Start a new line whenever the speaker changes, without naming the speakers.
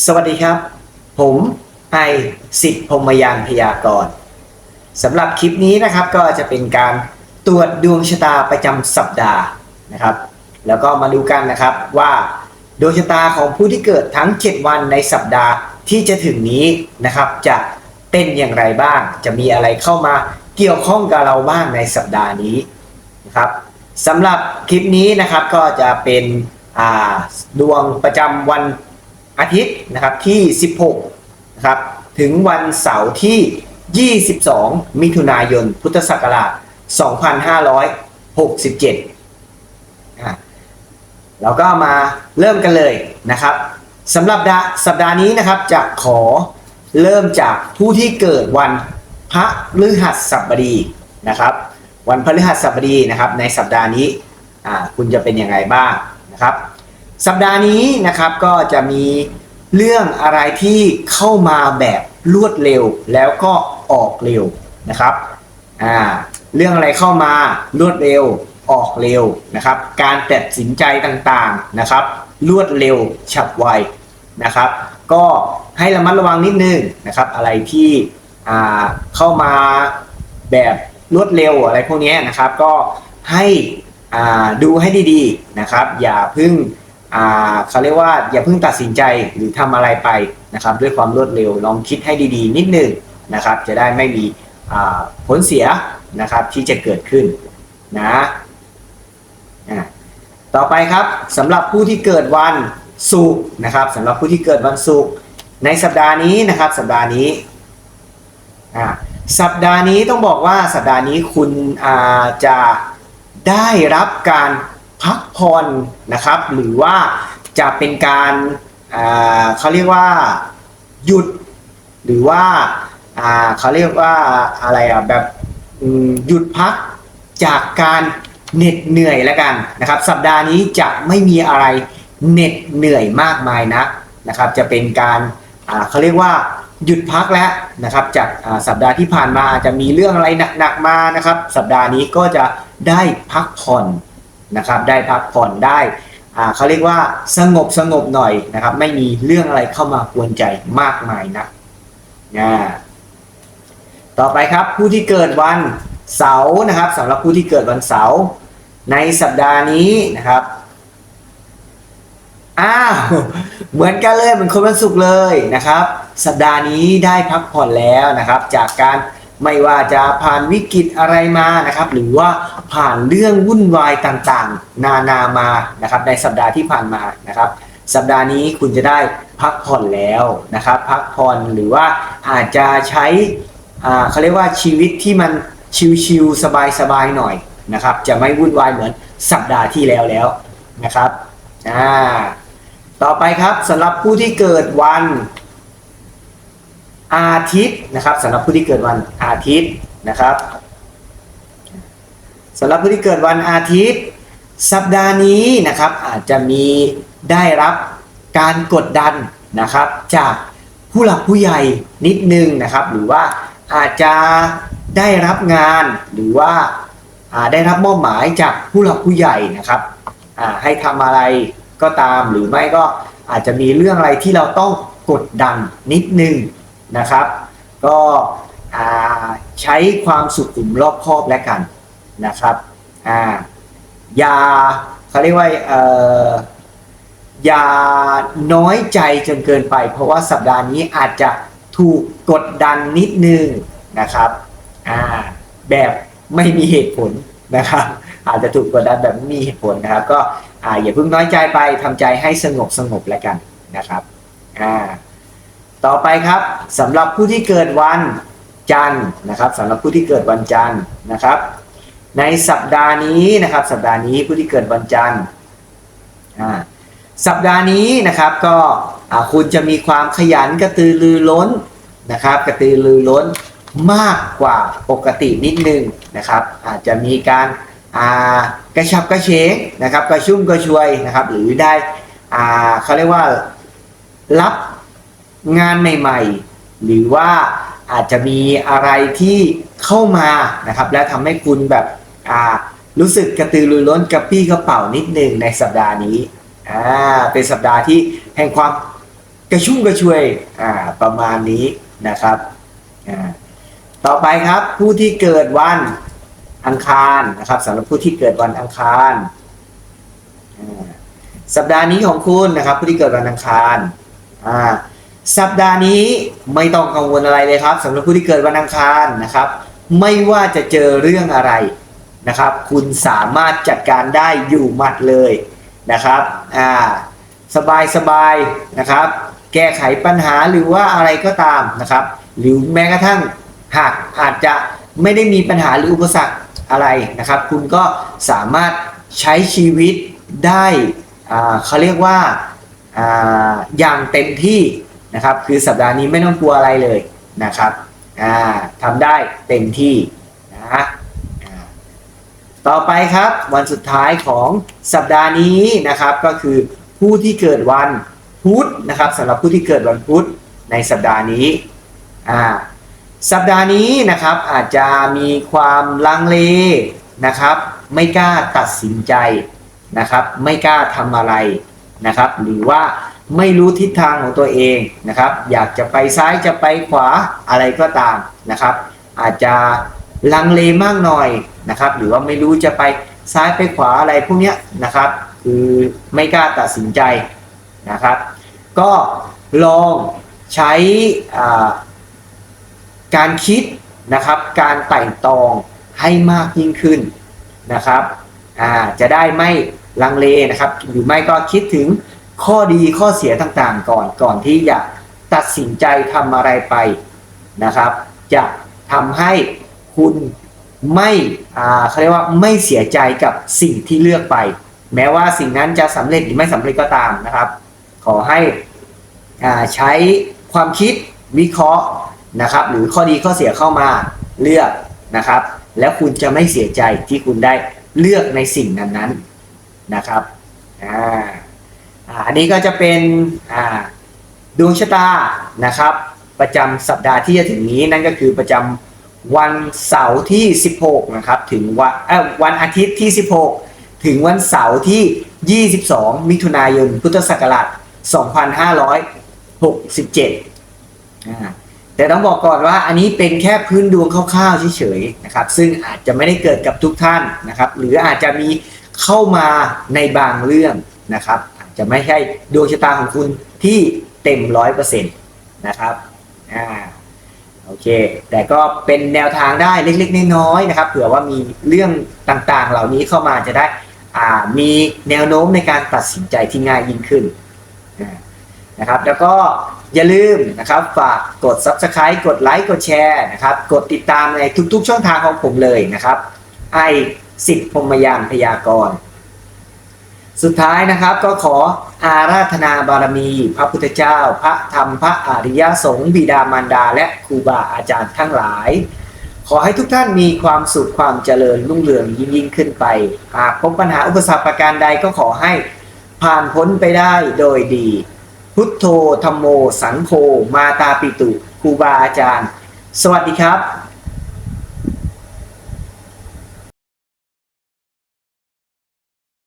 สวัสดีครับ ผมไอสิทธิพมยานพยากรณ์สำหรับคลิปนี้นะครับก็จะเป็นการตรวจดวงชะตาประจำสัปดาห์นะครับ แล้วก็มาดูกันนะครับว่าดวงชะตาของผู้ที่เกิดทั้ง 7 วันในสัปดาห์ที่จะถึงนี้นะครับ จะเป็นอย่างไรบ้าง จะมีอะไรเข้ามาเกี่ยวข้องกับเราบ้างในสัปดาห์นี้นะครับสำหรับคลิปนี้นะครับก็จะเป็นดวงประจำวัน อาทิตย์นะครับที่ 16นะครับถึงวันเสาร์ที่ 22 มิถุนายน พุทธศักราช 2567เราก็มาเริ่มกันเลยนะครับสำหรับดาสัปดาห์นี้นะครับจะขอเริ่มจากผู้ที่เกิดวันพระฤหัสบดีนะครับวันพฤหัสบดีนะครับในสัปดาห์นี้คุณจะเป็นยังไงบ้างนะครับ สัปดาห์นี้นะครับก็จะมีเรื่องอะไรที่เข้ามาแบบรวดเร็วแล้วก็ออกเร็วนะครับอ่าเรื่องอะไรเข้ามารวดเร็วออกเร็วนะครับ การตัดสินใจต่างๆนะครับ รวดเร็วฉับไวนะครับ ก็ให้ระมัดระวังนิดนึงนะครับ อะไรที่เข้ามาแบบรวดเร็วอะไรพวกนี้นะครับ ก็ให้ดูให้ดีๆนะครับ อย่าเพึ่ง เขาเรียกว่าอย่าเพิ่งตัดสินใจหรือทำอะไรไปนะครับด้วยความรวดเร็วลองคิดให้ดีๆ นิดนึงนะครับ จะได้ไม่มีผลเสียนะครับที่จะเกิดขึ้นนะต่อไปครับสำหรับผู้ที่เกิดวันศุกร์นะครับสำหรับผู้ที่เกิดวันศุกร์ในสัปดาห์นี้นะครับสัปดาห์นี้สัปดาห์นี้ต้องบอกว่าสัปดาห์นี้คุณจะได้รับการ พักผ่อนนะครับ หรือว่าจะเป็นการอ่าเขาเรียกว่าหยุด หรือว่าอ่าเขาเรียกว่าอะไรอะแบบหยุดพักจากการเหน็ดเหนื่อยแล้วกันนะครับ สัปดาห์นี้จะไม่มีอะไรเหน็ดเหนื่อยมากมายนักนะครับ จะเป็นการเขาเรียกว่าหยุดพักแล้วนะครับ จากสัปดาห์ที่ผ่านมาอาจจะมีเรื่องอะไรหนักๆมานะครับ สัปดาห์นี้ก็จะได้พักผ่อน นะครับ ได้พักผ่อนได้อ่าเขาเรียกว่าสงบสงบหน่อยนะครับ ไม่มีเรื่องอะไรเข้ามากวนใจมากมายนะนะต่อไปครับผู้ที่เกิดวันเสาร์นะครับสำหรับผู้ที่เกิดวันเสาร์ในสัปดาห์นี้นะครับอ้าวเหมือนกันเลยเหมือนคนวันศุกร์เลยนะครับ สัปดาห์นี้ได้พักผ่อนแล้วนะครับ จากการ ไม่ว่าจะผ่านวิกฤตอะไรมานะครับ หรือว่าผ่านเรื่องวุ่นวายต่างๆ นานามานะครับ ในสัปดาห์ที่ผ่านมานะครับ สัปดาห์นี้คุณจะได้พักผ่อนแล้วนะครับ พักผ่อนหรือว่าอาจจะใช้เขาเรียกว่าชีวิตที่มันชิลๆสบายๆหน่อยนะครับ จะไม่วุ่นวายเหมือนสัปดาห์ที่แล้วแล้วนะครับอ่าต่อไปครับสำหรับผู้ที่เกิดวัน อาทิตย์นะครับสำหรับผู้ที่เกิดวันอาทิตย์นะครับสำหรับผู้ที่เกิดวันอาทิตย์ สัปดาห์นี้นะครับอาจจะมีได้รับการกดดันนะครับ จากผู้หลักผู้ใหญ่นิดนึงนะครับ หรือว่าอาจจะได้รับงานหรือว่าอ่าได้รับมอบหมายจากผู้หลักผู้ใหญ่นะครับให้ทำอะไรก็ตามหรือไม่ก็อาจจะมีเรื่องอะไรที่เราต้องกดดันนิดนึง นะครับ ก็ใช้ความสุขุมรอบคอบแล้วกันนะครับอ่าอย่าเขาเรียกว่าเอออย่าน้อยใจจนเกินไป เพราะว่าสัปดาห์นี้อาจจะถูกกดดันนิดนึงนะครับอ่าแบบไม่มีเหตุผลนะครับ อาจจะถูกกดดันแบบไม่มีเหตุผลนะครับ ก็อ่าอย่าเพิ่งน้อยใจไปทำใจให้สงบสงบแล้วกันนะครับอ่า ต่อไปครับสำหรับผู้ที่เกิดวันจันทร์นะครับสำหรับผู้ที่เกิดวันจันทร์นะครับ ในสัปดาห์นี้นะครับสัปดาห์นี้ผู้ที่เกิดวันจันทร์สัปดาห์นี้นะครับก็คุณจะมีความขยันกระตือรือร้นนะครับ กระตือรือร้นมากกว่าปกตินิดนึงนะครับ อาจจะมีการกระชับกระเฉงนะครับ กระชุ่มกระชวยนะครับ หรือได้เขาเรียกว่ารับ งานใหม่ ๆ หรือว่าอาจจะมีอะไรที่เข้ามานะครับ และทำให้คุณแบบอ่ารู้สึกกระตือรือร้นกระปี้กระเป๋านิดนึงในสัปดาห์นี้อ่าเป็นสัปดาห์ที่แห่งความกระชุ่มกระชวยอ่าประมาณนี้นะครับอ่าต่อไปครับผู้ที่เกิดวันอังคารนะครับสำหรับผู้ที่เกิดวันอังคารอ่าสัปดาห์นี้ของคุณนะครับ ผู้ที่เกิดวันอังคารอ่า สัปดาห์นี้ไม่ต้องกังวลอะไรเลยครับสำหรับผู้ที่เกิดวันอังคารนะครับ ไม่ว่าจะเจอเรื่องอะไรนะครับ คุณสามารถจัดการได้อยู่หมัดเลยนะครับอ่าสบายสบายๆนะครับ แก้ไขปัญหาหรือว่าอะไรก็ตามนะครับ หรือแม้กระทั่งหากอาจจะไม่ได้มีปัญหาหรืออุปสรรคอะไรนะครับ คุณก็สามารถใช้ชีวิตได้เขาเรียกว่าอ่าอย่างเต็มที่ นะครับ คือสัปดาห์นี้ไม่ต้องกลัวอะไรเลยนะครับอ่าทำได้เต็มที่นะต่อไปครับวันสุดท้ายของสัปดาห์นี้นะครับก็คือผู้ที่เกิดวันพุธนะครับสำหรับผู้ที่เกิดวันพุธในสัปดาห์นี้อ่าสัปดาห์นี้นะครับอาจจะมีความลังเลนะครับ ไม่กล้าตัดสินใจนะครับ ไม่กล้าทำอะไร นะครับ หรือว่าไม่รู้ทิศทางของตัวเองนะครับ อยากจะไปซ้ายจะไปขวาอะไรก็ตามนะครับ อาจจะลังเลมากหน่อยนะครับ หรือว่าไม่รู้จะไปซ้ายไปขวาอะไรพวกเนี้ยนะครับ คือไม่กล้าตัดสินใจนะครับ ก็ลองใช้การคิดนะครับ การไต่ตองให้มากยิ่งขึ้นนะครับจะได้ไม่ ลังเลนะครับ หรือไม่ก็คิดถึงข้อดีข้อเสียต่างๆ ก่อนก่อนที่จะตัดสินใจทำอะไรไปนะครับ จะทำให้คุณไม่เขาเรียกว่าไม่เสียใจกับสิ่งที่เลือกไป แม้ว่าสิ่งนั้นจะสำเร็จหรือไม่สำเร็จก็ตามนะครับ ขอให้อ่าใช้ความคิดวิเคราะห์นะครับ หรือข้อดีข้อเสียเข้ามาเลือกนะครับ แล้วคุณจะไม่เสียใจที่คุณได้เลือกในสิ่งนั้นๆ นะครับอ่าอันนี้ก็จะเป็นอ่าดวงชะตานะครับ ประจำสัปดาห์ที่จะถึงนี้นั่นก็คือประจำวันเสาร์ที่ 16 นะครับ ถึงวันวันอาทิตย์ที่ 16 ถึงวันเสาร์ที่ 22 มิถุนายน พุทธศักราช 2567 แต่ต้องบอกก่อนว่าอันนี้เป็นแค่พื้นดวงคร่าวๆเฉยๆนะครับ ซึ่งอาจจะไม่ได้เกิดกับทุกท่านนะครับ หรืออาจจะมี เข้ามาในบางเรื่องนะครับ อาจจะไม่ใช่ดวงชะตาของคุณที่เต็มร้อยเปอร์เซ็นต์นะครับอ่าโอเค แต่ก็เป็นแนวทางได้เล็กๆน้อยๆนะครับ เผื่อว่ามีเรื่องต่างๆ เหล่านี้เข้ามาจะได้อ่ามีแนวโน้มในการตัดสินใจที่ง่ายยิ่งขึ้นนะครับ แล้วก็อย่าลืมนะครับฝากกด Subscribe กดไลค์กดแชร์นะครับ กดติดตามในทุกๆ ช่องทางของผมเลยนะครับ ไอ สิทธิพมยานพยากรณ์สุดท้ายนะครับก็ขออาราธนาบารมี พระพุทธเจ้า พระธรรมพระอริยสงฆ์บิดามารดา และครูบาอาจารย์ทั้งหลาย ขอให้ทุกท่านมีความสุขความเจริญรุ่งเรืองยิ่งยิ่งขึ้นไป หากพบปัญหาอุปสรรคประการใดก็ขอให้ผ่านพ้นไปได้โดยดี พุทโธธรรมโม สังโฆมาตาปิตุครูบาอาจารย์ สวัสดีครับ